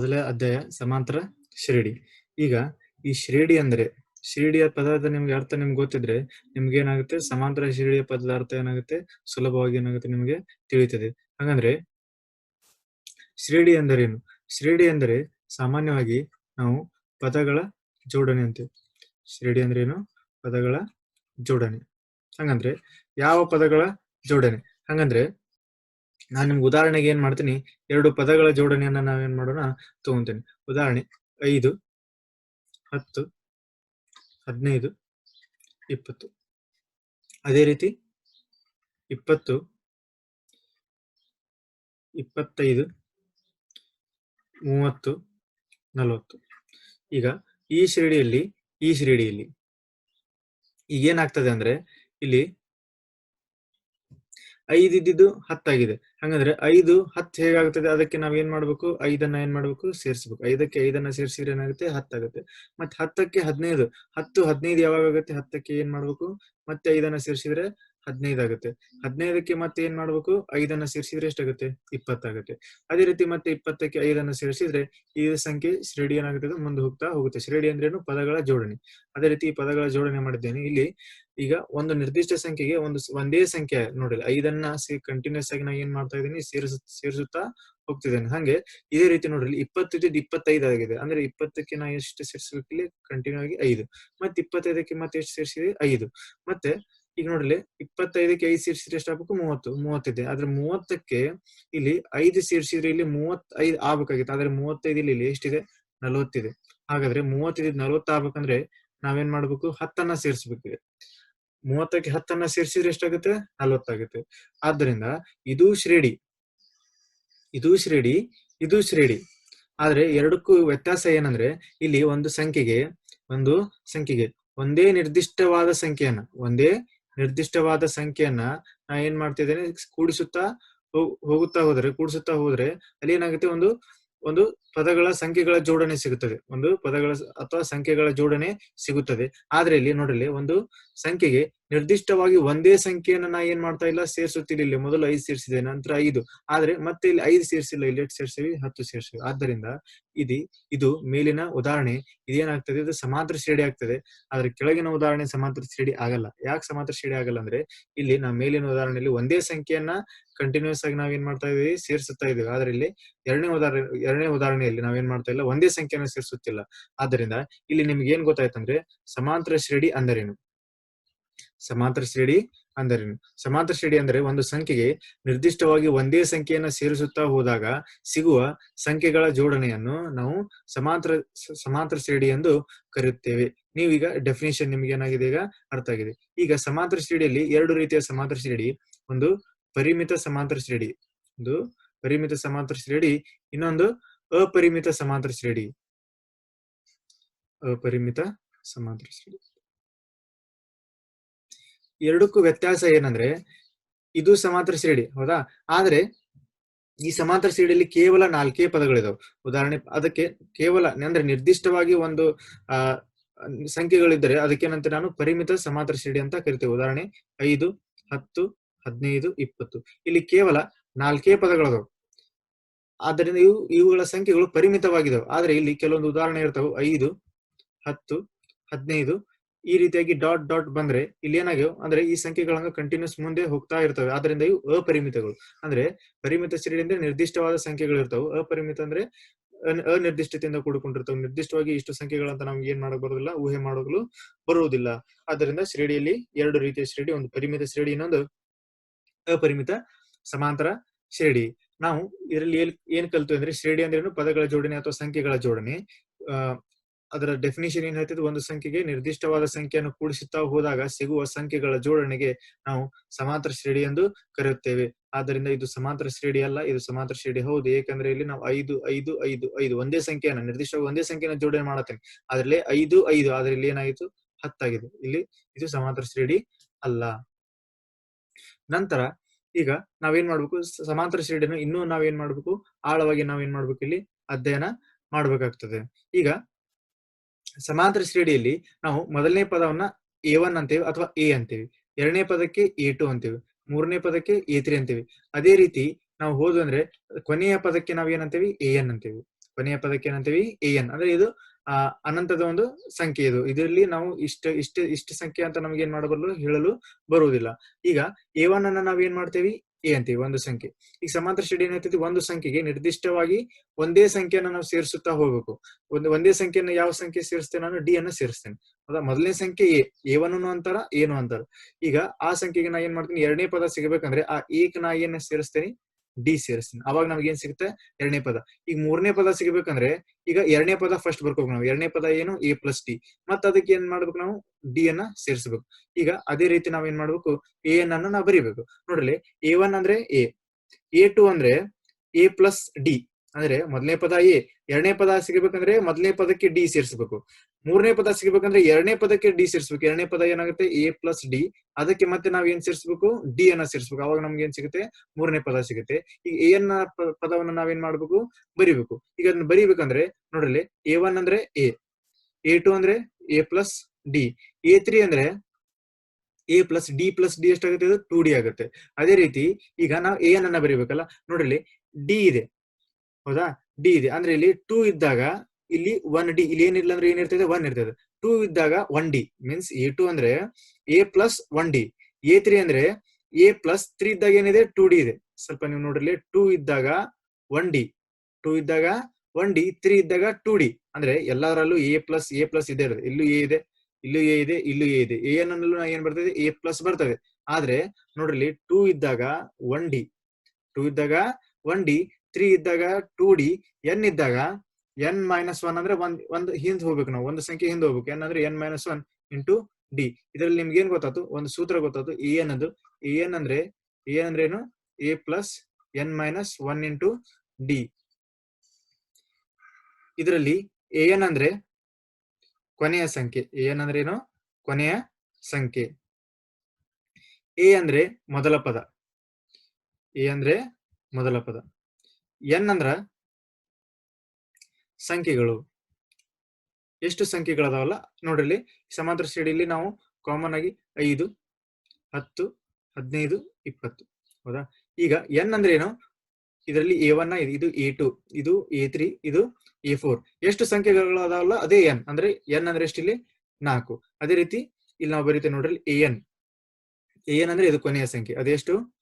ಮೊದಲ ಅಧ್ಯಾಯ ಸಮಾಂತರ ಶ್ರೇಣಿ ಈಗ ಈ ಶ್ರೇಡಿ ಅಂದ್ರೆ, ಶ್ರೇಡಿಯ ಪದಾರ್ಥ ನಿಮ್ಗೆ ಅರ್ಥ ನಿಮ್ಗೆ ಗೊತ್ತಿದ್ರೆ ನಿಮ್ಗೆ ಏನಾಗುತ್ತೆ? ಸಮಾಂತರ ಶ್ರೇಡಿಯ ಪದದ ಅರ್ಥ ಏನಾಗುತ್ತೆ? ಸುಲಭವಾಗಿ ಏನಾಗುತ್ತೆ ನಿಮ್ಗೆ ತಿಳಿಯುತ್ತದೆ. ಹಾಗಂದ್ರೆ, ಶ್ರೇಡಿ ಅಂದರೇನು ಶ್ರೇಡಿ ಅಂದರೆ ಸಾಮಾನ್ಯವಾಗಿ ನಾವು ಪದಗಳ ಜೋಡಣೆ ಅಂತೀವಿ. ಶ್ರೇಡಿ ಅಂದ್ರೆ ಏನು ಪದಗಳ ಜೋಡಣೆ. ಹಂಗಂದ್ರೆ, ಯಾವ ಪದಗಳ ಜೋಡಣೆ? ಹಂಗಂದ್ರೆ ನಾನು ನಿಮ್ಗೆ ಉದಾಹರಣೆಗೆ ಏನ್ ಮಾಡ್ತೀನಿ, ಎರಡು ಪದಗಳ ಜೋಡಣೆಯನ್ನ ನಾವೇನ್ ಮಾಡೋಣ, ತಗೊಂತೀನಿ. ಉದಾಹರಣೆ, ಐದು, ಹತ್ತು, ಹದಿನೈದು, ಇಪ್ಪತ್ತು. ಅದೇ ರೀತಿ, ಇಪ್ಪತ್ತು, ಇಪ್ಪತ್ತೈದು, ಮೂವತ್ತು, ನಲವತ್ತು. ಈಗ ಈ ಶ್ರೇಣಿಯಲ್ಲಿ ಈ ಶ್ರೇಣಿಯಲ್ಲಿ ಈಗೇನಾಗ್ತದೆ ಅಂದ್ರೆ, ಇಲ್ಲಿ ಐದು ಇದ್ದಿದ್ದು ಹತ್ತಾಗಿದೆ. ಹಂಗಂದ್ರೆ ಐದು ಹತ್ತು ಹೇಗಾಗುತ್ತದೆ ಅದಕ್ಕೆ ನಾವ್ ಏನ್ ಮಾಡ್ಬೇಕು? ಐದನ್ನ ಏನ್ ಮಾಡ್ಬೇಕು? ಸೇರಿಸ್ಬೇಕು. ಐದಕ್ಕೆ ಐದನ್ನ ಸೇರಿಸಿದ್ರೆ ಏನಾಗುತ್ತೆ? ಹತ್ತಾಗುತ್ತೆ. ಮತ್ತೆ ಹತ್ತಕ್ಕೆ ಹದಿನೈದು. ಹತ್ತು ಹದಿನೈದು ಯಾವಾಗ ಆಗುತ್ತೆ? ಹತ್ತಕ್ಕೆ ಏನ್ ಮಾಡ್ಬೇಕು? ಮತ್ತೆ ಐದನ್ನ ಸೇರಿಸಿದ್ರೆ ಹದಿನೈದು ಆಗುತ್ತೆ. ಹದಿನೈದಕ್ಕೆ ಮತ್ತೆ ಏನ್ ಮಾಡ್ಬೇಕು? ಐದನ್ನ ಸೇರಿಸಿದ್ರೆ ಎಷ್ಟಾಗುತ್ತೆ? ಇಪ್ಪತ್ತಾಗುತ್ತೆ. ಅದೇ ರೀತಿ ಮತ್ತೆ ಇಪ್ಪತ್ತಕ್ಕೆ ಐದನ್ನ ಸೇರಿಸಿದ್ರೆ ಈ ಸಂಖ್ಯೆ ಶ್ರೇಡಿ ಏನಾಗುತ್ತೆ ಮುಂದೆ ಹೋಗ್ತಾ ಹೋಗುತ್ತೆ. ಶ್ರೇಣಿ ಅಂದ್ರೇನು? ಪದಗಳ ಜೋಡಣೆ. ಅದೇ ರೀತಿ ಈ ಪದಗಳ ಜೋಡಣೆ ಮಾಡಿದ್ದೇನೆ. ಇಲ್ಲಿ ಈಗ ಒಂದು ನಿರ್ದಿಷ್ಟ ಸಂಖ್ಯೆಗೆ ಒಂದು ಒಂದೇ ಸಂಖ್ಯೆ ನೋಡಿಲ್ಲ. ಐದನ್ನ ಕಂಟಿನ್ಯೂಸ್ ಆಗಿ ನಾ ಏನ್ ಮಾಡ್ತಾ ಇದ್ದೀನಿ? ಸೇರಿಸ ಸೇರಿಸುತ್ತಾ ಹೋಗ್ತಿದ್ದೇನೆ. ಹಂಗೆ ಇದೇ ರೀತಿ ನೋಡ್ರಿ ಇಪ್ಪತ್ತಿದ್ದು ಇಪ್ಪತ್ತೈದು ಆಗಿದೆ. ಅಂದ್ರೆ ಇಪ್ಪತ್ತಕ್ಕೆ ನಾ ಎಷ್ಟು ಸೇರಿಸಬೇಕು ಇಲ್ಲಿ ಕಂಟಿನ್ಯೂ ಆಗಿ ಐದು. ಮತ್ತೆ ಇಪ್ಪತ್ತೈದಕ್ಕೆ ಮತ್ತೆ ಎಷ್ಟು ಸೇರಿಸಿದೆ? ಐದು. ಮತ್ತೆ ಈಗ ನೋಡ್ರಿ ಇಪ್ಪತ್ತೈದಕ್ಕೆ ಐದು ಸೇರಿಸಿದ್ರೆ ಆಗ್ಬೇಕು? ಮೂವತ್ತು, ಮೂವತ್ತಿದೆ. ಆದ್ರೆ ಮೂವತ್ತಕ್ಕೆ ಇಲ್ಲಿ ಐದು ಸೇರಿಸಿದ್ರೆ ಇಲ್ಲಿ ಮೂವತ್ತೈದು ಆಗ್ಬೇಕಾಗಿತ್ತು. ಆದ್ರೆ ಮೂವತ್ತೈದು ಇಲ್ಲಿ ಎಷ್ಟಿದೆ? ನಲವತ್ತಿದೆ. ಹಾಗಾದ್ರೆ ಮೂವತ್ತೈದು, ನಲವತ್ತು ಆಗ್ಬೇಕಂದ್ರೆ ನಾವೇನ್ ಮಾಡ್ಬೇಕು? ಹತ್ತನ್ನ ಸೇರಿಸ್ಬೇಕಿದೆ. ಮೂವತ್ತಕ್ಕೆ ಹತ್ತನ್ನ ಸೇರಿಸಿದ್ರೆ ಎಷ್ಟಾಗುತ್ತೆ? ನಲವತ್ತಾಗುತ್ತೆ. ಆದ್ರಿಂದ ಇದು ಶ್ರೇಣಿ ಇದು ಶ್ರೇಣಿ ಇದು ಶ್ರೇಣಿ. ಆದ್ರೆ ಎರಡಕ್ಕೂ ವ್ಯತ್ಯಾಸ ಏನಂದ್ರೆ ಇಲ್ಲಿ ಒಂದು ಸಂಖ್ಯೆಗೆ ಒಂದು ಸಂಖ್ಯೆಗೆ ಒಂದೇ ನಿರ್ದಿಷ್ಟವಾದ ಸಂಖ್ಯೆಯನ್ನ, ಒಂದೇ ನಿರ್ದಿಷ್ಟವಾದ ಸಂಖ್ಯೆಯನ್ನ ನಾ ಏನ್ ಮಾಡ್ತಿದ್ದೇನೆ, ಕೂಡಿಸುತ್ತಾ ಹೋಗ್- ಹೋಗುತ್ತಾ ಹೋದ್ರೆ, ಕೂಡಿಸುತ್ತಾ ಹೋದ್ರೆ ಅಲ್ಲಿ ಏನಾಗುತ್ತೆ? ಒಂದು ಒಂದು ಪದಗಳ ಸಂಖ್ಯೆಗಳ ಜೋಡಣೆ ಸಿಗುತ್ತದೆ. ಒಂದು ಪದಗಳ ಅಥವಾ ಸಂಖ್ಯೆಗಳ ಜೋಡಣೆ ಸಿಗುತ್ತದೆ. ಆದ್ರೆ ಇಲ್ಲಿ ನೋಡ್ರಿ ಒಂದು ಸಂಖ್ಯೆಗೆ ನಿರ್ದಿಷ್ಟವಾಗಿ ಒಂದೇ ಸಂಖ್ಯೆಯನ್ನ ನಾ ಏನ್ ಮಾಡ್ತಾ ಇಲ್ಲ ಸೇರಿಸುತ್ತಿಲ್ಲ ಮೊದಲು ಐದು ಸೇರಿಸಿದೆ, ನಂತರ ಐದು. ಆದ್ರೆ ಮತ್ತೆ ಇಲ್ಲಿ ಐದು ಸೇರಿಸಿಲ್ಲ, ಇಲ್ಲಿ ಎಷ್ಟು ಸೇರಿಸಿವಿ? ಹತ್ತು ಸೇರಿಸಿವಿ. ಆದ್ದರಿಂದ ಇದು ಇದು ಮೇಲಿನ ಉದಾಹರಣೆ. ಇದೇನಾಗ್ತದೆ? ಇದು ಸಮಾಂತರ ಶ್ರೇಣಿ ಆಗ್ತದೆ. ಆದ್ರೆ ಕೆಳಗಿನ ಉದಾಹರಣೆ ಸಮಾಂತರ ಶ್ರೇಣಿ ಆಗಲ್ಲ. ಯಾಕೆ ಸಮಾಂತರ ಶ್ರೇಣಿ ಆಗಲ್ಲ ಅಂದ್ರೆ, ಇಲ್ಲಿ ನಾವು ಮೇಲಿನ ಉದಾಹರಣೆಯಲ್ಲಿ ಒಂದೇ ಸಂಖ್ಯೆಯನ್ನ ಕಂಟಿನ್ಯೂಸ್ ಆಗಿ ನಾವೇನ್ ಮಾಡ್ತಾ ಇದೀವಿ ಸೇರಿಸುತ್ತಾ ಇದೀವಿ ಆದ್ರೆ ಇಲ್ಲಿ ಎರಡನೇ ಉದಾಹರಣೆ, ಎರಡನೇ ಉದಾಹರಣೆಯಲ್ಲಿ ನಾವೇನ್ ಮಾಡ್ತಾ ಇಲ್ಲ? ಒಂದೇ ಸಂಖ್ಯೆಯನ್ನು ಸೇರಿಸುತ್ತಿಲ್ಲ. ಆದ್ದರಿಂದ ಇಲ್ಲಿ ನಿಮ್ಗೆ ಏನ್ ಗೊತ್ತಾಯ್ತಂದ್ರೆ, ಸಮಾಂತರ ಶ್ರೇಣಿ ಅಂದರೇನು? ಸಮಾಂತರ ಶ್ರೇಣಿ ಅಂದರೇನು ಸಮಾಂತರ ಶ್ರೇಣಿ ಅಂದ್ರೆ ಒಂದು ಸಂಖ್ಯೆಗೆ ನಿರ್ದಿಷ್ಟವಾಗಿ ಒಂದೇ ಸಂಖ್ಯೆಯನ್ನ ಸೇರಿಸುತ್ತಾ ಹೋದಾಗ ಸಿಗುವ ಸಂಖ್ಯೆಗಳ ಜೋಡಣೆಯನ್ನು ನಾವು ಸಮಾಂತರ ಸಮಾಂತರ ಶ್ರೇಣಿ ಎಂದು ಕರೆಯುತ್ತೇವೆ. ನೀವೀಗ ಡೆಫಿನೇಷನ್ ನಿಮ್ಗೆ ಏನಾಗಿದೆ ಈಗ ಅರ್ಥ ಆಗಿದೆ. ಈಗ ಸಮಾಂತರ ಶ್ರೇಣಿಯಲ್ಲಿ ಎರಡು ರೀತಿಯ ಸಮಾಂತರ ಶ್ರೇಣಿ, ಒಂದು ಪರಿಮಿತ ಸಮಾಂತರ ಶ್ರೇಣಿ, ಒಂದು ಪರಿಮಿತ ಸಮಾಂತರ ಶ್ರೇಣಿ, ಇನ್ನೊಂದು ಅಪರಿಮಿತ ಸಮಾಂತರ ಶ್ರೇಣಿ. ಅಪರಿಮಿತ ಸಮಾಂತರ ಶ್ರೇಣಿ. ಎರಡಕ್ಕೂ ವ್ಯತ್ಯಾಸ ಏನಂದ್ರೆ, ಇದು ಸಮಾಂತರ ಶ್ರೇಣಿ, ಹೌದಾ? ಆದ್ರೆ, ಈ ಸಮಾಂತರ ಶ್ರೇಣಿಯಲ್ಲಿ ಕೇವಲ ನಾಲ್ಕೇ ಪದಗಳಿದಾವೆ. ಉದಾಹರಣೆ, ಅದಕ್ಕೆ ಕೇವಲ, ಅಂದ್ರೆ ನಿರ್ದಿಷ್ಟವಾಗಿ ಒಂದು, ಆ, ಸಂಖ್ಯೆಗಳಿದ್ದರೆ ಅದಕ್ಕೇನಂತ ನಾನು ಪರಿಮಿತ ಸಮಾಂತರ ಶ್ರೇಣಿ ಅಂತ ಕರಿತೇವೆ. ಉದಾಹರಣೆ, ಐದು, ಹತ್ತು, ಹದಿನೈದು, ಇಪ್ಪತ್ತು. ಇಲ್ಲಿ ಕೇವಲ ನಾಲ್ಕೇ ಪದಗಳದಾವೆ. ಆದ್ದರಿಂದ ಇವು, ಇವುಗಳ ಸಂಖ್ಯೆಗಳು ಪರಿಮಿತವಾಗಿದಾವೆ. ಆದ್ರೆ ಇಲ್ಲಿ ಕೆಲವೊಂದು ಉದಾಹರಣೆ ಇರ್ತಾವೆ. ಐದು, ಹತ್ತು, ಹದಿನೈದು ಈ ರೀತಿಯಾಗಿ ಡಾಟ್ ಡಾಟ್ ಬಂದ್ರೆ ಇಲ್ಲಿ ಏನಾಗ್ಯಾವ ಅಂದ್ರೆ ಈ ಸಂಖ್ಯೆಗಳಂಗ ಕಂಟಿನ್ಯೂಸ್ ಮುಂದೆ ಹೋಗ್ತಾ ಇರ್ತವೆ. ಆದ್ರಿಂದ ಇವು ಅಪರಿಮಿತಗಳು. ಅಂದ್ರೆ ಪರಿಮಿತ ಶ್ರೇಣಿ ಅಂದ್ರೆ ನಿರ್ದಿಷ್ಟವಾದ ಸಂಖ್ಯೆಗಳು ಇರ್ತಾವೆ. ಅಪರಿಮಿತ ಅಂದ್ರೆ ಅನ್- ಅನಿರ್ದಿಷ್ಟತೆಯಿಂದ ಕೂಡಿಕೊಂಡಿರ್ತವೆ. ನಿರ್ದಿಷ್ಟವಾಗಿ ಇಷ್ಟು ಸಂಖ್ಯೆಗಳಂತ ನಮ್ಗೆ ಏನ್ ಮಾಡಕ್ ಬರೋದಿಲ್ಲ, ಊಹೆ ಮಾಡೋದು ಬರುವುದಿಲ್ಲ. ಆದ್ದರಿಂದ ಶ್ರೇಣಿಯಲ್ಲಿ ಎರಡು ರೀತಿಯ ಶ್ರೇಣಿ, ಒಂದು ಪರಿಮಿತ ಶ್ರೇಣಿ, ಇನ್ನೊಂದು ಅಪರಿಮಿತ ಸಮಾಂತರ ಶ್ರೇಣಿ. ನಾವು ಇದರಲ್ಲಿ ಏನ್ ಕಲ್ತು ಅಂದ್ರೆ ಶ್ರೇಣಿ ಅಂದ್ರೇನು ಪದಗಳ ಜೋಡಣೆ ಅಥವಾ ಸಂಖ್ಯೆಗಳ ಜೋಡಣೆ. ಅದರ ಡೆಫಿನಿಷನ್ ಏನ್ ಹೇಳ್ತಿದ್ದು ಒಂದು ಸಂಖ್ಯೆಗೆ ನಿರ್ದಿಷ್ಟವಾದ ಸಂಖ್ಯೆಯನ್ನು ಕೂಡಿಸುತ್ತಾ ಹೋದಾಗ ಸಿಗುವ ಸಂಖ್ಯೆಗಳ ಜೋಡಣೆಗೆ ನಾವು ಸಮಾಂತರ ಶ್ರೇಣಿ ಎಂದು ಕರೆಯುತ್ತೇವೆ. ಆದ್ದರಿಂದ ಇದು ಸಮಾಂತರ ಶ್ರೇಣಿ ಅಲ್ಲ, ಇದು ಸಮಾಂತರ ಶ್ರೇಣಿ ಹೌದು. ಏಕೆಂದ್ರೆ ಇಲ್ಲಿ ನಾವು ಐದು ಐದು ಐದು ಐದು ಒಂದೇ ಸಂಖ್ಯೆಯನ್ನು, ನಿರ್ದಿಷ್ಟವಾಗಿ ಒಂದೇ ಸಂಖ್ಯೆನ ಜೋಡಣೆ ಮಾಡತ್ತೇನೆ ಅದರಲ್ಲಿ ಐದು ಐದು ಆದ್ರೆ ಇಲ್ಲಿ ಏನಾಯಿತು? ಹತ್ತಾಗಿದೆ. ಇಲ್ಲಿ ಇದು ಸಮಾಂತರ ಶ್ರೇಣಿ ಅಲ್ಲ. ನಂತರ ಈಗ ನಾವೇನ್ ಮಾಡ್ಬೇಕು? ಸಮಾಂತರ ಶ್ರೇಣಿಯನ್ನು ಇನ್ನೂ ನಾವೇನ್ ಮಾಡ್ಬೇಕು? ಆಳವಾಗಿ ನಾವೇನ್ ಮಾಡ್ಬೇಕು ಇಲ್ಲಿ? ಅಧ್ಯಯನ ಮಾಡ್ಬೇಕಾಗ್ತದೆ. ಈಗ ಸಮಾಂತರ ಶ್ರೇಣಿಯಲ್ಲಿ ನಾವು ಮೊದಲನೇ ಪದವನ್ನ ಎ ಒನ್ ಅಂತೇವೆ ಅಥವಾ ಎ ಅಂತೇವೆ. ಎರಡನೇ ಪದಕ್ಕೆ ಎ ಟು ಅಂತೇವೆ. ಮೂರನೇ ಪದಕ್ಕೆ ಎ ತ್ರೀ ಅಂತೀವಿ. ಅದೇ ರೀತಿ ನಾವು ಹೋದ್ರೆ ಕೊನೆಯ ಪದಕ್ಕೆ ನಾವು ಏನಂತೀವಿ? ಎ ಎನ್ ಅಂತೀವಿ. ಕೊನೆಯ ಪದಕ್ಕೆ ಏನಂತೀವಿ? ಎ ಎನ್ ಅಂದ್ರೆ ಇದು, ಆ, ಅನಂತದ ಒಂದು ಸಂಖ್ಯೆ ಇದು. ಇದರಲ್ಲಿ ನಾವು ಇಷ್ಟ ಇಷ್ಟ ಇಷ್ಟ ಸಂಖ್ಯೆ ಅಂತ ನಮ್ಗೆ ಏನ್ ಮಾಡಬಲ್ಲು ಹೇಳಲು ಬರುವುದಿಲ್ಲ. ಈಗ ಎ ಒನ್ ಅನ್ನ ನಾವ್ ಏನ್ ಮಾಡ್ತೇವಿ? ಎ ಅಂತೀವಿ ಒಂದು ಸಂಖ್ಯೆ. ಈಗ ಸಮಾಂತರ ಶ್ರೇಣಿ ಏನಾಗ್ತೈತಿ ಒಂದು ಸಂಖ್ಯೆಗೆ ನಿರ್ದಿಷ್ಟವಾಗಿ ಒಂದೇ ಸಂಖ್ಯೆಯನ್ನ ನಾವು ಸೇರಿಸುತ್ತಾ ಹೋಗ್ಬೇಕು. ಒಂದು, ಒಂದೇ ಸಂಖ್ಯೆನ ಯಾವ ಸಂಖ್ಯೆ ಸೇರಿಸ್ತೇನೆ? ನಾನು ಡಿ ಅನ್ನು ಸೇರಿಸ್ತೇನೆ. ಹೌದಾ ಮೊದಲನೇ ಸಂಖ್ಯೆ ಎ ಎ ಒನ್ ಅಂತಾರ ಏನು ಅಂತಾರ. ಈಗ ಆ ಸಂಖ್ಯೆಗೆ ನಾ ಏನ್ ಮಾಡ್ತೀನಿ? ಎರಡನೇ ಪದ ಸಿಗಬೇಕಂದ್ರೆ ಆ ಏಕ್ ನಾ ಏನ್ ಸೇರಿಸ್ತೇನೆ? ಡಿ ಸೇರಿಸ್ತೀನಿ. ಅವಾಗ ನಮ್ಗೆ ಏನ್ ಸಿಗುತ್ತೆ? ಎರಡನೇ ಪದ. ಈಗ ಮೂರನೇ ಪದ ಸಿಗಬೇಕಂದ್ರೆ, ಈಗ ಎರಡನೇ ಪದ ಫಸ್ಟ್ ಬರ್ಕೋಬೇಕು ನಾವು. ಎರಡನೇ ಪದ ಏನು? ಎ ಪ್ಲಸ್ ಡಿ ಮತ್ತ ಅದಕ್ಕೆ ಏನ್ ಮಾಡ್ಬೇಕು ನಾವು? ಡಿ ಅನ್ನ ಸೇರಿಸಬೇಕು. ಈಗ ಅದೇ ರೀತಿ ನಾವ್ ಏನ್ ಮಾಡ್ಬೇಕು? ಎ ಎನ್ ಅನ್ನ ನಾವು ಬರೀಬೇಕು. ನೋಡ್ರಿ ಎ ಒನ್ ಅಂದ್ರೆ ಎ ಎ ಟು ಅಂದ್ರೆ ಎ ಪ್ಲಸ್ ಡಿ ಅಂದ್ರೆ ಮೊದಲನೇ ಪದ ಎ, ಎರಡನೇ ಪದ ಸಿಗಬೇಕಂದ್ರೆ ಮೊದಲನೇ ಪದಕ್ಕೆ ಡಿ ಸೇರಿಸಬೇಕು. ಮೂರನೇ ಪದ ಸಿಗಬೇಕಂದ್ರೆ ಎರಡನೇ ಪದಕ್ಕೆ ಡಿ ಸೇರಿಸಬೇಕು. ಎರಡನೇ ಪದ ಏನಾಗುತ್ತೆ? A plus D. ಅದಕ್ಕೆ ಮತ್ತೆ ನಾವ್ ಏನ್ ಸೇರಿಸಬೇಕು? ಡಿ ಅನ್ನ ಸೇರಿಸಬೇಕು. ಅವಾಗ ನಮ್ಗೆ ಏನ್ ಸಿಗುತ್ತೆ? ಮೂರನೇ ಪದ ಸಿಗುತ್ತೆ. ಈಗ ಎ ಅನ್ನ ಪದವನ್ನು ನಾವೇನ್ ಮಾಡ್ಬೇಕು? ಬರಿಬೇಕು. ಈಗ ಅದನ್ನ ಬರಿಬೇಕಂದ್ರೆ ನೋಡ್ರಿ ಎ ಒನ್ ಅಂದ್ರೆ ಎ. ಎ ಟು ಅಂದ್ರೆ A plus D. A three ಅಂದ್ರೆ A plus D plus D ಎಷ್ಟಾಗುತ್ತೆ? ಇದು ಟೂ ಡಿ ಆಗುತ್ತೆ. ಅದೇ ರೀತಿ ಈಗ ನಾವು ಎ ಅನ್ನ ಬರಿಬೇಕಲ್ಲ? ನೋಡ್ರಿ ಡಿ ಇದೆ. ಹೌದಾ? ಡಿ ಇದೆ. ಅಂದ್ರೆ ಇಲ್ಲಿ ಟೂ ಇದ್ದಾಗ ಇಲ್ಲಿ ಒನ್ ಡಿ ಇಲ್ಲಿ ಏನಿಲ್ಲ ಅಂದ್ರೆ ಏನಿರ್ತದೆ ಒನ್ ಇರ್ತದೆ. ಟೂ ಇದ್ದಾಗ one D means A two ಅಂದ್ರೆ A plus one D A three ಅಂದ್ರೆ ಎ ಪ್ಲಸ್ ತ್ರೀ ಇದ್ದಾಗ ಏನಿದೆ? ಟೂ ಡಿ ಇದೆ. ಸ್ವಲ್ಪ ನೀವು ನೋಡ್ರಿ. ಟೂ ಇದ್ದಾಗ ಒನ್ ಡಿ ಟೂ ಇದ್ದಾಗ ಒನ್ ಡಿ ತ್ರೀ ಇದ್ದಾಗ ಟೂ ಡಿ ಅಂದ್ರೆ ಎಲ್ಲದರಲ್ಲೂ ಎ ಪ್ಲಸ್ ಎ ಪ್ಲಸ್ ಇದೆ ಇರುತ್ತೆ. ಇಲ್ಲೂ ಎ ಇದೆ, ಇಲ್ಲೂ ಎ ಇದೆ, ಇಲ್ಲೂ ಎ ಇದೆ. ಎ ಅನ್ನಲ್ಲೂ ಏನ್ ಬರ್ತದೆ? ಎ ಪ್ಲಸ್ ಬರ್ತದೆ. ಆದ್ರೆ ನೋಡ್ರಿ ಟೂ ಇದ್ದಾಗ ಒನ್ ಡಿ ಟೂ ಇದ್ದಾಗ ಒನ್ ಡಿ ತ್ರೀ ಇದ್ದಾಗ ಟೂ ಡಿ ಎನ್ ಇದ್ದಾಗ ಎನ್ ಮೈನಸ್ ಒನ್ ಅಂದ್ರೆ ಒಂದ್, ಒಂದು ಹಿಂದ್ ಹೋಗ್ಬೇಕು ನಾವು, ಒಂದು ಸಂಖ್ಯೆ ಹಿಂದ್ ಹೋಗ್ಬೇಕು. ಏನಂದ್ರೆ ಅಂದ್ರೆ N minus one into D ಇದ್ರಲ್ಲಿ ನಿಮ್ಗೆ ಏನ್ ಗೊತ್ತಾಯ್ತು? ಒಂದು ಸೂತ್ರ ಗೊತ್ತಾಯ್ತು. ಎ ಅದು ಎ ಎನ್ ಅಂದ್ರೆ ಎ ಅಂದ್ರೆ ಏನು? A plus N minus one into D ಇದರಲ್ಲಿ ಎ ಎನ್ ಅಂದ್ರೆ ಕೊನೆಯ ಸಂಖ್ಯೆ. ಎ ಎನ್ ಅಂದ್ರೆ ಏನು? ಕೊನೆಯ ಸಂಖ್ಯೆ. ಎ ಅಂದ್ರೆ ಮೊದಲ ಪದ. ಎ ಅಂದ್ರೆ ಮೊದಲ ಪದ. ಎನ್ ಅಂದ್ರ ಸಂಖ್ಯೆಗಳು. ಎಷ್ಟು ಸಂಖ್ಯೆಗಳದಾವಲ್ಲ? ನೋಡ್ರಿ ಸಮಾಂತರ ಶ್ರೇಣಿಯಲ್ಲಿ ನಾವು ಕಾಮನ್ ಆಗಿ ಐದು, ಹತ್ತು, ಹದಿನೈದು, ಇಪ್ಪತ್ತು. ಹೌದಾ? ಈಗ ಎನ್ ಅಂದ್ರೆ ಏನು? ಇದರಲ್ಲಿ ಎ ಒನ್ ಇದು ಎ ಟು, ಇದು ಎ ತ್ರೀ, ಇದು ಎ ಫೋರ್. ಎಷ್ಟು ಸಂಖ್ಯೆಗಳು ಅದಾವಲ್ಲ ಅದೇ ಎನ್. ಅಂದ್ರೆ ಎನ್ ಅಂದ್ರೆ ಎಷ್ಟು ಇಲ್ಲಿ? ನಾಲ್ಕು. ಅದೇ ರೀತಿ ಇಲ್ಲಿ ನಾವು ಬರೀತೇವೆ ನೋಡ್ರಿ ಎ ಎನ್. ಎ ಎನ್ ಅಂದ್ರೆ ಇದು ಕೊನೆಯ ಸಂಖ್ಯೆ. ಅದೆಷ್ಟು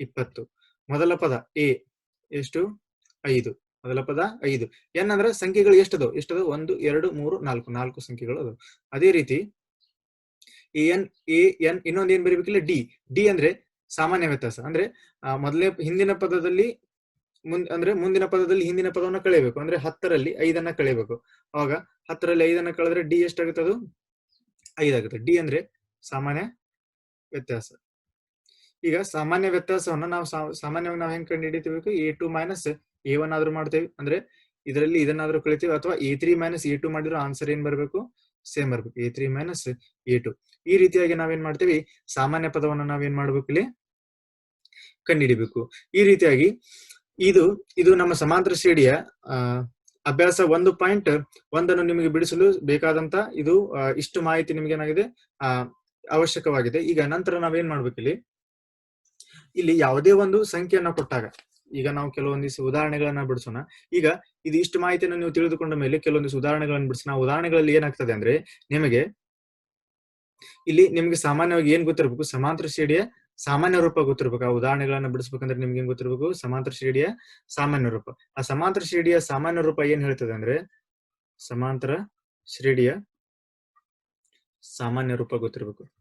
ಇಪ್ಪತ್ತು. ಮೊದಲ ಪದ ಎ. ಎಷ್ಟು? ಐದು. ಮೊದಲ ಪದ ಐದು. ಎನ್ ಅಂದ್ರೆ ಸಂಖ್ಯೆಗಳು ಎಷ್ಟದವು? ಎಷ್ಟದವು? ಒಂದು, ಎರಡು, ಮೂರು, ನಾಲ್ಕು. ನಾಲ್ಕು ಸಂಖ್ಯೆಗಳು ಅದು ಅದೇ ರೀತಿ ಎ ಎನ್ ಎ ಎನ್, ಇನ್ನೊಂದು ಏನ್ ಬರೀಬೇಕಿಲ್ಲ? ಡಿ. ಡಿ ಅಂದ್ರೆ ಸಾಮಾನ್ಯ ವ್ಯತ್ಯಾಸ. ಅಂದ್ರೆ ಮೊದಲೇ ಹಿಂದಿನ ಪದದಲ್ಲಿ ಮುಂದ್ ಅಂದ್ರೆ ಮುಂದಿನ ಪದದಲ್ಲಿ ಹಿಂದಿನ ಪದವನ್ನ ಕಳೆಯಬೇಕು. ಅಂದ್ರೆ ಹತ್ತರಲ್ಲಿ ಐದನ್ನ ಕಳೆಯಬೇಕು. ಅವಾಗ ಹತ್ತರಲ್ಲಿ ಐದನ್ನ ಕಳೆದ್ರೆ ಡಿ ಎಷ್ಟಾಗುತ್ತೆ ಅದು? ಐದಾಗುತ್ತೆ. ಡಿ ಅಂದ್ರೆ ಸಾಮಾನ್ಯ ವ್ಯತ್ಯಾಸ. ಈಗ ಸಾಮಾನ್ಯ ವ್ಯತ್ಯಾಸವನ್ನ ನಾವು ಸಾಮಾನ್ಯವಾಗಿ ನಾವು ಹೆಂಗ್ ಕಂಡು ಹಿಡಿತೀವಿ A two minus A one ಆದ್ರೂ ಮಾಡ್ತೇವೆ. ಅಂದ್ರೆ ಇದರಲ್ಲಿ ಇದನ್ನಾದ್ರೂ ಕಳಿತೀವಿ ಅಥವಾ A three minus A two ಮಾಡಿದ್ರು ಆನ್ಸರ್ ಏನ್ ಬರಬೇಕು? ಸೇಮ್ ಬರ್ಬೇಕು. A three minus A two. ಈ ರೀತಿಯಾಗಿ ನಾವೇನ್ ಮಾಡ್ತೀವಿ? ಸಾಮಾನ್ಯ ಪದವನ್ನ ನಾವೇನ್ ಮಾಡ್ಬೇಕು ಇಲ್ಲಿ? ಕಂಡುಹಿಡಿಬೇಕು. ಈ ರೀತಿಯಾಗಿ ಇದು ಇದು ನಮ್ಮ ಸಮಾಂತರ ಶ್ರೇಣಿಯ ಅಭ್ಯಾಸ ಒಂದು ಪಾಯಿಂಟ್ ಒಂದನ್ನು ನಿಮಗೆ ಬಿಡಿಸಲು ಬೇಕಾದಂತ ಇದು ಇಷ್ಟು ಮಾಹಿತಿ ನಿಮ್ಗೆ ಏನಾಗಿದೆ? ಅವಶ್ಯಕವಾಗಿದೆ. ಈಗ ನಂತರ ನಾವೇನ್ ಮಾಡ್ಬೇಕಿಲ್ಲಿ ಇಲ್ಲಿ ಯಾವುದೇ ಒಂದು ಸಂಖ್ಯೆಯನ್ನ ಕೊಟ್ಟಾಗ, ಈಗ ನಾವು ಕೆಲವೊಂದಿಷ್ಟು ಉದಾಹರಣೆಗಳನ್ನ ಬಿಡಿಸೋಣ. ಈಗ ಇದು ಇಷ್ಟು ಮಾಹಿತಿಯನ್ನು ನೀವು ತಿಳಿದುಕೊಂಡ ಮೇಲೆ ಕೆಲವೊಂದಿಷ್ಟು ಉದಾಹರಣೆಗಳನ್ನು ಬಿಡಿಸೋಣ ಉದಾಹರಣೆಗಳಲ್ಲಿ ಏನಾಗ್ತದೆ ಅಂದ್ರೆ, ನಿಮಗೆ ಇಲ್ಲಿ ನಿಮ್ಗೆ ಸಾಮಾನ್ಯವಾಗಿ ಏನ್ ಗೊತ್ತಿರ್ಬೇಕು? ಸಮಾಂತರ ಶ್ರೇಣಿಯ ಸಾಮಾನ್ಯ ರೂಪ ಗೊತ್ತಿರ್ಬೇಕು. ಆ ಉದಾಹರಣೆಗಳನ್ನ ಬಿಡಿಸ್ಬೇಕಂದ್ರೆ ನಿಮ್ಗೆ ಏನ್ ಗೊತ್ತಿರ್ಬೇಕು? ಸಮಾಂತರ ಶ್ರೇಣಿಯ ಸಾಮಾನ್ಯ ರೂಪ. ಆ ಸಮಾಂತರ ಶ್ರೇಣಿಯ ಸಾಮಾನ್ಯ ರೂಪ ಏನ್ ಹೇಳ್ತದೆ ಅಂದ್ರೆ, ಸಮಾಂತರ ಶ್ರೇಣಿಯ ಸಾಮಾನ್ಯ ರೂಪ ಗೊತ್ತಿರ್ಬೇಕು.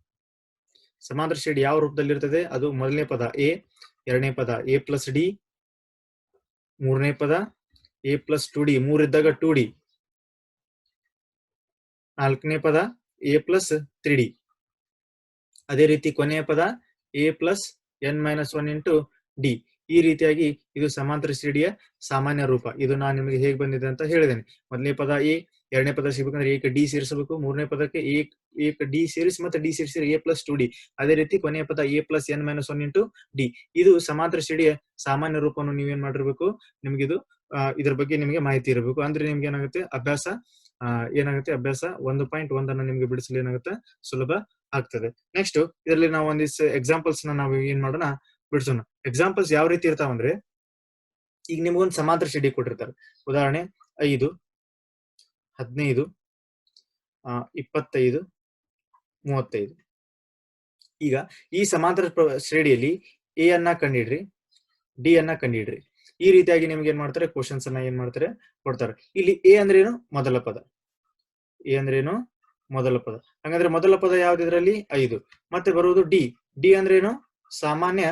ಸಮಾಂತರ ಶ್ರೇಣಿ ಯಾವ ರೂಪದಲ್ಲಿ ಇರ್ತದೆ? ಅದು ಮೊದಲನೇ ಪದ ಎ, ಎರಡನೇ ಪದ ಎ ಪ್ಲಸ್ ಡಿ, ಮೂರನೇ ಪದ ಎ ಪ್ಲಸ್ ಟು ಡಿ. ಮೂರಿದ್ದಾಗ ಟು ಡಿ. ನಾಲ್ಕನೇ ಪದ ಎ ಪ್ಲಸ್ ತ್ರೀ ಡಿ. ಅದೇ ರೀತಿ ಕೊನೆಯ ಪದ A plus N minus one into D. ಈ ರೀತಿಯಾಗಿ ಇದು ಸಮಾಂತರ ಶ್ರೇಡಿಯ ಸಾಮಾನ್ಯ ರೂಪ. ಇದು ನಾನು ನಿಮಗೆ ಹೇಗೆ ಬಂದಿದೆ ಅಂತ ಹೇಳಿದ್ದೇನೆ. ಮೊದಲನೇ ಪದ ಎ, ಎರಡನೇ ಪದ ಸಿಗ್ಬೇಕಂದ್ರೆ ಏಕ ಡಿ ಸೇರಿಸಬೇಕು? ಮೂರನೇ ಪದಕ್ಕೆ ಏಕ್ ಏಕ ಡಿ ಸೀರೀಸ್ ಮತ್ತೆ D series A plus two D ಅದೇ ರೀತಿ ಕೊನೆಯ ಪದ A plus N minus one into D ಇದು ಸಮಾಂತರ ಶ್ರೇಣಿಯ ಸಾಮಾನ್ಯ ರೂಪವನ್ನು ನೀವೇನ್ ಮಾಡಿರ್ಬೇಕು? ನಿಮ್ಗಿದು ಇದ್ರ ಬಗ್ಗೆ ನಿಮಗೆ ಮಾಹಿತಿ ಇರಬೇಕು. ಅಂದ್ರೆ ನಿಮ್ಗೆ ಏನಾಗುತ್ತೆ? ಅಭ್ಯಾಸ ಏನಾಗುತ್ತೆ? ಅಭ್ಯಾಸ ಒಂದು ಪಾಯಿಂಟ್ ಒಂದನ್ನ ನಿಮ್ಗೆ ಬಿಡಿಸಲು ಏನಾಗುತ್ತೆ? ಸುಲಭ ಆಗ್ತದೆ. ನೆಕ್ಸ್ಟ್ ಇದರಲ್ಲಿ ನಾವು ಒಂದಿಸ್ ಎಕ್ಸಾಂಪಲ್ಸ್ನ ನಾವು ಏನ್ ಮಾಡೋಣ? ಬಿಡಿಸೋಣ. ಎಕ್ಸಾಂಪಲ್ಸ್ ಯಾವ ರೀತಿ ಇರ್ತಾವಂದ್ರೆ ಈಗ ನಿಮ್ಗೊಂದು ಸಮಾಂತರ ಸಿಡಿ ಕೊಟ್ಟಿರ್ತಾರೆ. ಉದಾಹರಣೆ ಐದು, ಹದಿನೈದು ಇಪ್ಪತ್ತೈದು ಮೂವತ್ತೈದು. ಈಗ ಈ ಸಮಾಂತರ ಶ್ರೇಣಿಯಲ್ಲಿ ಎ ಅನ್ನ ಕಂಡಿಡ್ರಿ ಡಿ ಅನ್ನ ಕಂಡಿಡ್ರಿ. ಈ ರೀತಿಯಾಗಿ ನಿಮ್ಗೆ ಏನ್ ಮಾಡ್ತಾರೆ ಕ್ವಶನ್ಸ್ ಅನ್ನ ಏನ್ ಮಾಡ್ತಾರೆ, ಕೊಡ್ತಾರೆ. ಇಲ್ಲಿ ಎ ಅಂದ್ರೆ ಏನು? ಮೊದಲ ಪದ. ಎ ಅಂದ್ರೆ ಏನು? ಮೊದಲ ಪದ. ಹಂಗಂದ್ರೆ ಮೊದಲ ಪದ ಯಾವ್ದಿದ್ರಲ್ಲಿ? ಐದು. ಮತ್ತೆ ಬರುವುದು ಡಿ ಡಿ ಅಂದ್ರೆ ಏನು? ಸಾಮಾನ್ಯ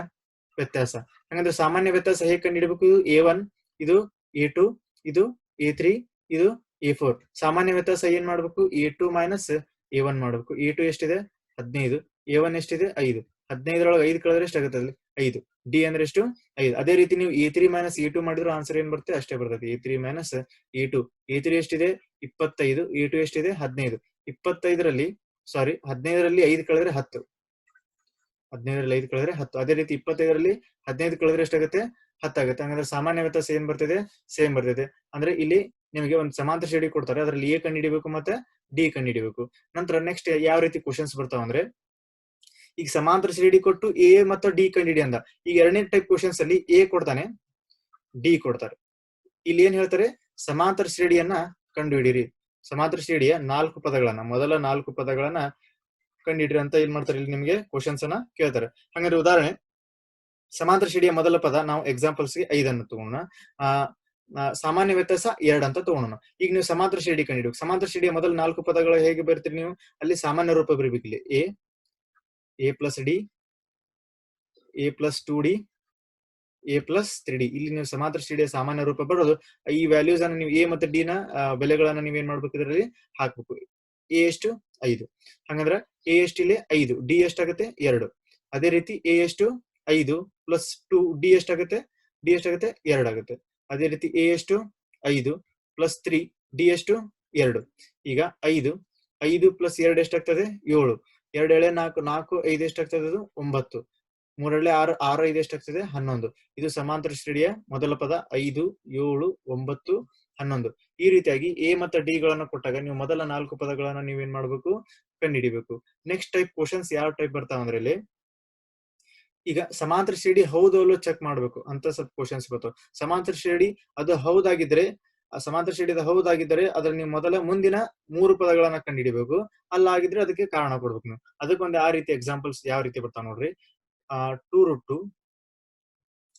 ವ್ಯತ್ಯಾಸ. ಹಂಗಂದ್ರೆ ಸಾಮಾನ್ಯ ವ್ಯತ್ಯಾಸ ಹೇಗೆ ಕಂಡುಹಿಡಬೇಕು ಎ ಒನ್ ಇದು ಎ ಟು ಇದು ಎ ತ್ರೀ ಇದು ಎ ಫೋರ್ ಸಾಮಾನ್ಯ ವ್ಯತ್ಯಾಸ ಏನ್ ಮಾಡ್ಬೇಕು? A two minus A one ಮಾಡಬೇಕು. ಎ ಟು ಎಷ್ಟಿದೆ? ಹದಿನೈದು. ಎ ಒನ್ ಎಷ್ಟಿದೆ? ಐದು. ಹದಿನೈದರೊಳಗೆ ಐದು ಕಳೆದ್ರೆ ಎಷ್ಟಾಗುತ್ತೆ ಅಲ್ಲಿ? ಐದು. ಡಿ ಅಂದ್ರೆ ಎಷ್ಟು? ಐದು. ಅದೇ ರೀತಿ ನೀವು A three minus A two ಮಾಡಿದ್ರು ಆನ್ಸರ್ ಏನ್ ಬರುತ್ತೆ? ಅಷ್ಟೇ ಬರ್ತದೆ. A three minus A two A three ಎಷ್ಟಿದೆ? ಇಪ್ಪತ್ತೈದು. ಎ ಟು ಎಷ್ಟಿದೆ? ಹದಿನೈದು. ಇಪ್ಪತ್ತೈದರಲ್ಲಿ ಸಾರಿ ಹದಿನೈದರಲ್ಲಿ ಐದು ಕಳೆದ್ರೆ ಹತ್ತು. ಹದಿನೈದರಲ್ಲಿ ಐದು ಕಳೆದ್ರೆ ಹತ್ತು. ಅದೇ ರೀತಿ ಇಪ್ಪತ್ತೈದರಲ್ಲಿ ಹದಿನೈದು ಕಳೆದ್ರೆ ಎಷ್ಟಾಗುತ್ತೆ ಹತ್ತಾಗುತ್ತೆ ಹಂಗಂದ್ರೆ ಸಾಮಾನ್ಯ ವ್ಯತ್ಯಾಸ ಏನ್ ಬರ್ತದೆ? ಸೇಮ್ ಬರ್ತದೆ. ಅಂದ್ರೆ ಇಲ್ಲಿ ನಿಮಗೆ ಒಂದು ಸಮಾಂತರ ಶ್ರೇಣಿ ಕೊಡ್ತಾರೆ. ಅದರಲ್ಲಿ ಎ ಕಂಡುಹಿಡಿಬೇಕು ಮತ್ತೆ ಡಿ ಕಂಡುಹಿಡಿಬೇಕು. ನಂತರ ನೆಕ್ಸ್ಟ್ ಯಾವ ರೀತಿ ಕ್ವಶನ್ಸ್ ಬರ್ತಾವ ಅಂದ್ರೆ, ಈಗ ಸಮಾಂತರ ಶ್ರೇಣಿ ಕೊಟ್ಟು ಎ ಮತ್ತು ಡಿ ಕಂಡುಹಿಡಿ ಅಂದ. ಈಗ ಎರಡನೇ ಟೈಪ್ ಕ್ವಶನ್ಸ್ ಅಲ್ಲಿ ಎ ಕೊಡ್ತಾನೆ ಡಿ ಕೊಡ್ತಾರೆ. ಇಲ್ಲಿ ಏನ್ ಹೇಳ್ತಾರೆ? ಸಮಾಂತರ ಶ್ರೇಣಿಯನ್ನ ಕಂಡುಹಿಡಿರಿ ಸಮಾಂತರ ಶ್ರೇಣಿಯ ನಾಲ್ಕು ಪದಗಳನ್ನ, ಮೊದಲ ನಾಲ್ಕು ಪದಗಳನ್ನ ಕಂಡುಹಿಡಿರಿ ಅಂತ ಏನ್ ಮಾಡ್ತಾರೆ ಇಲ್ಲಿ ನಿಮಗೆ ಕ್ವಶನ್ಸ್ ಅನ್ನ ಕೇಳ್ತಾರೆ. ಹಂಗಾದ್ರೆ ಉದಾಹರಣೆ, ಸಮಾಂತರ ಶ್ರೇಣಿಯ ಮೊದಲ ಪದ ನಾವು ಎಕ್ಸಾಂಪಲ್ಸ್ಗೆ ಐದನ್ನು ತಗೋಣ. ಸಾಮಾನ್ಯ ವ್ಯತ್ಯಾಸ ಎರಡ್ ಅಂತ ತಗೋಣ ಈಗ ನೀವು ಸಮಾಂತರ ಶ್ರೇಡಿ ಕಂಡು ಸಮಾಂತರ ಶ್ರೇಡಿಯ ಮೊದಲ ನಾಲ್ಕು ಪದಗಳು ಹೇಗೆ ಬರ್ತೀರಿ ನೀವು? ಅಲ್ಲಿ ಸಾಮಾನ್ಯ ರೂಪ ಬರಬೇಕು ಇಲ್ಲಿ A A plus D A plus two D A plus three D ಇಲ್ಲಿ ನೀವು ಸಮಾಂತರ ಶ್ರೇಡಿಯ ಸಾಮಾನ್ಯ ರೂಪ ಬರೋದು, ಈ ವ್ಯಾಲ್ಯೂಸ್ ಅನ್ನ ನೀವು ಎ ಮತ್ತು ಡಿ ನ ಬೆಲೆಗಳನ್ನ ನೀವು ಏನ್ ಮಾಡ್ಬೇಕು ಇದರಲ್ಲಿ? ಹಾಕ್ಬೇಕು. ಎ ಎಷ್ಟು? ಐದು. ಹಂಗಂದ್ರೆ ಎ ಎಷ್ಟು ಇಲ್ಲಿ? ಐದು. ಡಿ ಎಷ್ಟಾಗುತ್ತೆ ಎರಡು. ಅದೇ ರೀತಿ ಎ ಎಷ್ಟು? ಐದು ಪ್ಲಸ್ ಟೂ ಡಿ ಎಷ್ಟಾಗುತ್ತೆ? ಡಿ ಎಷ್ಟಾಗುತ್ತೆ? ಎರಡು ಆಗುತ್ತೆ. ಅದೇ ರೀತಿ ಎ ಎಷ್ಟು? ಐದು ಪ್ಲಸ್ ತ್ರೀ ಡಿ ಎಷ್ಟು? ಎರಡು. ಈಗ ಐದು. ಐದು ಪ್ಲಸ್ ಎರಡು ಎಷ್ಟಾಗ್ತದೆ? ಏಳು. ಎರಡು ಎಳೆ ನಾಲ್ಕು ನಾಲ್ಕು, ಐದು ಎಷ್ಟಾಗ್ತದೆ ಅದು? ಒಂಬತ್ತು. ಮೂರೆಳೆ ಆರು ಆರು, ಐದು ಎಷ್ಟಾಗ್ತದೆ? ಹನ್ನೊಂದು. ಇದು ಸಮಾಂತರ ಶ್ರೇಣಿಯ ಮೊದಲ ಪದ ಐದು, ಏಳು, ಒಂಬತ್ತು, ಹನ್ನೊಂದು. ಈ ರೀತಿಯಾಗಿ ಎ ಮತ್ತು ಡಿ ಗಳನ್ನು ಕೊಟ್ಟಾಗ ನೀವು ಮೊದಲ ನಾಲ್ಕು ಪದಗಳನ್ನ ನೀವೇನ್ ಮಾಡ್ಬೇಕು? ಕಂಡುಹಿಡಿಬೇಕು. ನೆಕ್ಸ್ಟ್ ಟೈಪ್ ಕ್ವಶನ್ಸ್ ಯಾವ ಟೈಪ್ ಬರ್ತಾವ ಅಂದ್ರೆ ಇಲ್ಲಿ? ಈಗ ಸಮಾಂತರ ಶ್ರೇಣಿ ಹೌದು ಅಲ್ಲೋ ಚೆಕ್ ಮಾಡ್ಬೇಕು. ಅಂತ ಸ್ವಲ್ಪ ಕ್ವಶನ್ಸ್ ಬರ್ತಾವ ಸಮಾಂತರ ಶ್ರೇಣಿ ಅದು ಹೌದಾಗಿದ್ರೆ ಸಮಾಂತರ ಅದು ಹೌದಾಗಿದ್ರೆ ಅದ್ರ ನೀವು ಮೊದಲ ಮುಂದಿನ ಮೂರು ಪದಗಳನ್ನ ಕಂಡುಹಿಡಿಬೇಕು. ಅಲ್ಲಾಗಿದ್ರೆ ಅದಕ್ಕೆ ಕಾರಣ ಕೊಡ್ಬೇಕು ನೀವು. ಅದಕ್ಕೊಂದು ಆ ರೀತಿ ಎಕ್ಸಾಂಪಲ್ಸ್ ಯಾವ ರೀತಿ ಬರ್ತಾವ ನೋಡ್ರಿ. ಟೂ ರೂಟ್ ಟು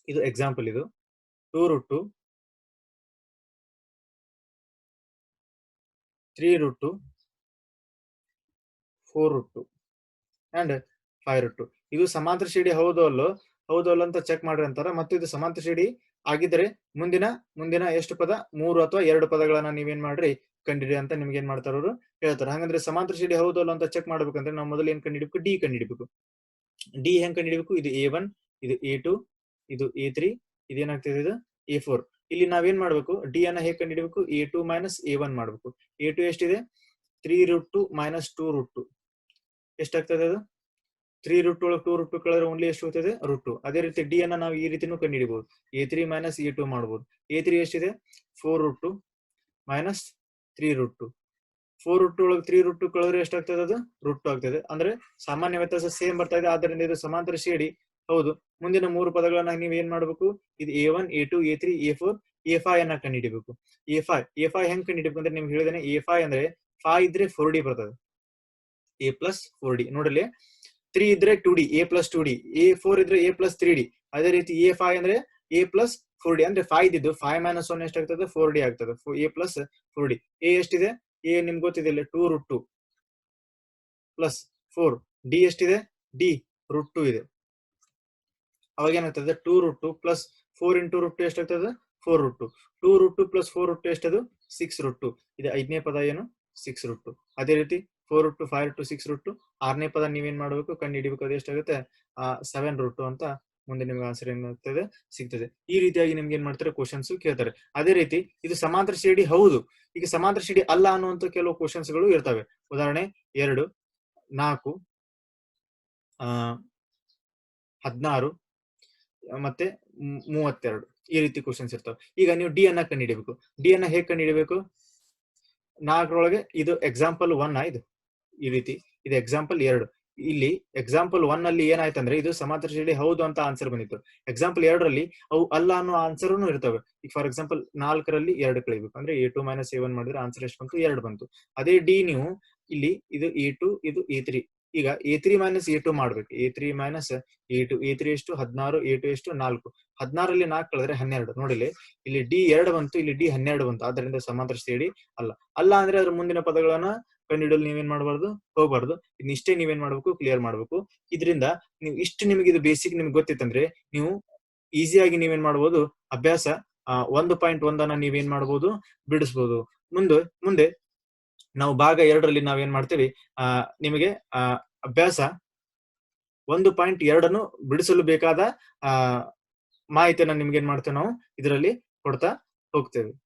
ಇದು ಎಕ್ಸಾಂಪಲ್ ಇದು. Two root two three root two four root two and five root two ಇದು ಸಮಾಂತರ ಶಿಡಿ ಹೌದು ಅಲ್ಲೋ ಹೌದು ಅಲ್ಲೋ ಅಂತ ಚೆಕ್ ಮಾಡ್ರಿ ಅಂತಾರ. ಮತ್ತು ಇದು ಸಮಾಂತರ ಶಿಡಿ ಆಗಿದ್ರೆ ಮುಂದಿನ ಮುಂದಿನ ಎಷ್ಟು ಪದ? ಮೂರು ಅಥವಾ ಎರಡು ಪದಗಳನ್ನ ನೀವೇನ್ ಮಾಡ್ರಿ? ಕಂಡಿರಿ ಅಂತ ನಿಮ್ಗೆ ಏನ್ ಮಾಡ್ತಾರ ಅವರು? ಹೇಳ್ತಾರೆ. ಹಾಗಂದ್ರೆ ಸಮಾಂತರ ಶಿಡಿ ಹೌದು ಅಲ್ಲೋ ಅಂತ ಚೆಕ್ ಮಾಡ್ಬೇಕಂದ್ರೆ ನಾವು ಮೊದಲು ಏನ್ ಕಂಡಿಡಬೇಕು? ಡಿ ಕಂಡಿಡಿಬೇಕು. ಡಿ ಹೆಂಗ್ ಕಂಡಿಡಿಬೇಕು? ಇದು ಎ ಒನ್ ಇದು ಎ ಟು ಇದು ಎ ತ್ರೀ ಇದೇನಾಗ್ತದೆ ಇದು? ಎ ಫೋರ್ ಇಲ್ಲಿ ನಾವೇನ್ ಮಾಡ್ಬೇಕು? ಡಿ ಅನ್ನ ಹೇಗೆ ಕಂಡಿಡಿಬೇಕು? A two minus A one ಮಾಡ್ಬೇಕು. ಎ ಟು ಎಷ್ಟಿದೆ? Three root two minus two root two ಎಷ್ಟಾಗ್ತದೆ ಅದು? ತ್ರೀ ರೂಟ್ ಒಳಗೆ ಟೂ ರೂಟ್ ಟು ಕಳೆದ್ರೆ ಓನ್ಲಿ ಎಷ್ಟು ಹೋಗ್ತದೆ? ರೂಟ್ ಟು ಅದೇ ರೀತಿ ಡಿ ಅನ್ನ ನಾವು ಈ ರೀತಿನೂ ಕಂಡುಹಿಡಿಬಹುದು A three minus A two ಮಾಡಬಹುದು ಎ ತ್ರೀ ಎಷ್ಟಿದೆ? Four root two minus three root two four root ಒಳಗೆ ತ್ರೀ ರೂಟ್ ಟು ಕಳೆದ್ರೆ ಎಷ್ಟಾಗ್ತದೆ ಅದು? ರೂಟ್ ಟು ಆಗ್ತದೆ. ಅಂದ್ರೆ ಸಾಮಾನ್ಯ ವ್ಯತ್ಯಾಸ ಸೇಮ್ ಬರ್ತಾ ಇದೆ. ಆದ್ದರಿಂದ ಇದು ಸಮಾಂತರ ಶೇಡಿ. ಹೌದು. ಮುಂದಿನ ಮೂರು ಪದಗಳನ್ನ ನೀವು ಏನ್ ಮಾಡ್ಬೇಕು? ಇದು A one A two A three A four A five ಅನ್ನ ಕಂಡುಹಿಡಿಬೇಕು. ಎ ಫೈ ಎ ಫೈ ಹೆಂಗ್ ಕಂಡುಹಿಡಿಬೇಕು ಅಂದ್ರೆ ನಿಮ್ಗೆ ಹೇಳಿದಾನೆ ಎ ಫೈ ಅಂದ್ರೆ ಫೈ ಇದ್ರೆ ಫೋರ್ ಡಿ ಬರ್ತದೆ. ಎ ಪ್ಲಸ್ ಫೋರ್ ಡಿ ನೋಡಲಿ ತ್ರೀ ಇದ್ರೆ two D A plus two D A four ಇದ್ರೆ ಎ ಪ್ಲಸ್ ತ್ರೀ ಡಿ ಅದೇ ರೀತಿ ಎ ಫೈವ್ ಅಂದ್ರೆ ಎ ಪ್ಲಸ್ ಫೋರ್ ಡಿ ಅಂದ್ರೆ ಫೈವ್ ಇದ್ದು ಫೈವ್ ಮೈನಸ್ ಒನ್ ಎಷ್ಟಾಗ್ತದೆ? ಫೋರ್ ಡಿ ಆಗ್ತದೆ. A plus four D A ಎಷ್ಟಿದೆ? ಎ ನಿಮ್ಗೆ ಗೊತ್ತಿದೆ ಇಲ್ಲ two root two plus four D ಎಷ್ಟಿದೆ? ಡಿ ರೂಟ್ ಟು ಇದೆ. ಅವಾಗ ಏನಾಗ್ತದೆ? Two root two plus four into root two ಎಷ್ಟಾಗ್ತದೆ? Four root two two root two plus four root two ಎಷ್ಟದು? Six root two ಇದೆ ಐದನೇ ಪದ ಏನು? ಸಿಕ್ಸ್ ರೂಟ್ ಟು ಅದೇ ರೀತಿ four root two five two six root two ಆರನೇ ಪದ ನೀವೇನ್ ಮಾಡಬೇಕು? ಕಂಡು ಹಿಡಿಬೇಕು, ಅದು ಎಷ್ಟಾಗುತ್ತೆ? ಸೆವೆನ್ ರೂಟ್ ಅಂತ ಮುಂದೆ ನಿಮ್ಗೆ ಆನ್ಸರ್ ಏನಾಗ್ತದೆ ಸಿಗ್ತದೆ. ಈ ರೀತಿಯಾಗಿ ನಿಮ್ಗೆ ಏನ್ ಮಾಡ್ತಾರೆ? ಕ್ವಶನ್ಸ್ ಕೇಳ್ತಾರೆ. ಅದೇ ರೀತಿ ಇದು ಸಮಾಂತರ ಶ್ರೇಣಿ ಹೌದು. ಈಗ ಸಮಾಂತರ ಶ್ರೇಣಿ ಅಲ್ಲ ಅನ್ನುವಂತ ಕೆಲವು ಕ್ವಶನ್ಸ್ಗಳು ಇರ್ತವೆ. ಉದಾಹರಣೆ, ಎರಡು, ನಾಲ್ಕು, ಆ, ಹದಿನಾರು, ಮತ್ತೆ ಮೂವತ್ತೆರಡು ಈ ರೀತಿ ಕ್ವಶನ್ಸ್ ಇರ್ತವೆ. ಈಗ ನೀವು ಡಿ ಅನ್ನ ಕಂಡುಹಿಡಿಬೇಕು ಡಿ ಅನ್ನ ಹೇಗೆ ಕಂಡುಹಿಡಿಬೇಕು ನಾಲ್ಕರೊಳಗೆ ಇದು ಎಕ್ಸಾಂಪಲ್ ಒನ್ ಇದು? ಈ ರೀತಿ. ಇದು ಎಕ್ಸಾಂಪಲ್ ಎರಡು. ಇಲ್ಲಿ ಎಕ್ಸಾಂಪಲ್ ಒನ್ ಅಲ್ಲಿ ಏನಾಯ್ತಂದ್ರೆ ಇದು ಸಮಾಂತರ ಶ್ರೇಣಿ ಹೌದು ಅಂತ ಆನ್ಸರ್ ಬಂದಿತ್ತು. ಎಕ್ಸಾಂಪಲ್ ಎರಡರಲ್ಲಿ ಅವು ಅಲ್ಲ ಅನ್ನೋ ಆನ್ಸರ್ ಇರ್ತವೆ. ಈಗ ಫಾರ್ ಎಕ್ಸಾಂಪಲ್ ನಾಲ್ಕರಲ್ಲಿ ಎರಡು ಕಳಿಬೇಕು. ಅಂದ್ರೆ A two minus A one ಮಾಡಿದ್ರೆ ಆನ್ಸರ್ ಎಷ್ಟು ಬಂತು? ಎರಡು ಬಂತು. ಅದೇ ಡಿ ನೀವು ಇಲ್ಲಿ ಇದು ಎ ಟು ಇದು ಎ ತ್ರೀ ಈಗ A three minus A two ಮಾಡ್ಬೇಕು. A three minus A two A three ಎಷ್ಟು? ಹದಿನಾರು. ಎ ಟು ಎಷ್ಟು? ನಾಲ್ಕು. ಹದಿನಾರಲ್ಲಿ ನಾಲ್ಕು ಕಳೆದ್ರೆ ಹನ್ನೆರಡು. ನೋಡಿಲಿ ಇಲ್ಲಿ ಡಿ ಎರಡು ಬಂತು, ಇಲ್ಲಿ ಡಿ ಹನ್ನೆರಡು ಬಂತು. ಆದ್ರಿಂದ ಸಮಾಂತರ ಸೇಡಿ ಅಲ್ಲ. ಅಲ್ಲ ಅಂದ್ರೆ ಅದ್ರ ಮುಂದಿನ ಪದಗಳನ್ನ ಕಂಡುಹಿಡಿಯಲು ನೀವೇನ್ ಮಾಡಬಾರ್ದು? ಹೋಗ್ಬಾರ್ದು. ಇಷ್ಟೇ ನೀವೇನ್ ಮಾಡ್ಬೇಕು? ಕ್ಲಿಯರ್ ಮಾಡ್ಬೇಕು. ಇದರಿಂದ ನೀವು ಇಷ್ಟು ನಿಮಗೆ ಇದು ಬೇಸಿಕ್ ನಿಮ್ಗೆ ಗೊತ್ತಿತ್ತಂದ್ರೆ ನೀವು ಈಸಿಯಾಗಿ ನೀವೇನ್ ಮಾಡ್ಬೋದು? ಅಭ್ಯಾಸ ಒಂದು ಪಾಯಿಂಟ್ ಒಂದನ್ನ ನೀವೇನ್ ಮಾಡ್ಬೋದು? ಬಿಡಿಸ್ಬೋದು. ಮುಂದೆ ಮುಂದೆ ನಾವು ಭಾಗ ಎರಡರಲ್ಲಿ ನಾವೇನ್ ಮಾಡ್ತೀವಿ? ಆ, ನಿಮಗೆ, ಆ, ಅಭ್ಯಾಸ ಒಂದು ಪಾಯಿಂಟ್ ಎರಡನ್ನು ಬಿಡಿಸಲು ಬೇಕಾದ, ಆ, ಮಾಹಿತಿಯನ್ನ ನಿಮ್ಗೆ ಏನ್ ಮಾಡ್ತೇವೆ ನಾವು? ಇದರಲ್ಲಿ ಕೊಡ್ತಾ ಹೋಗ್ತೇವೆ.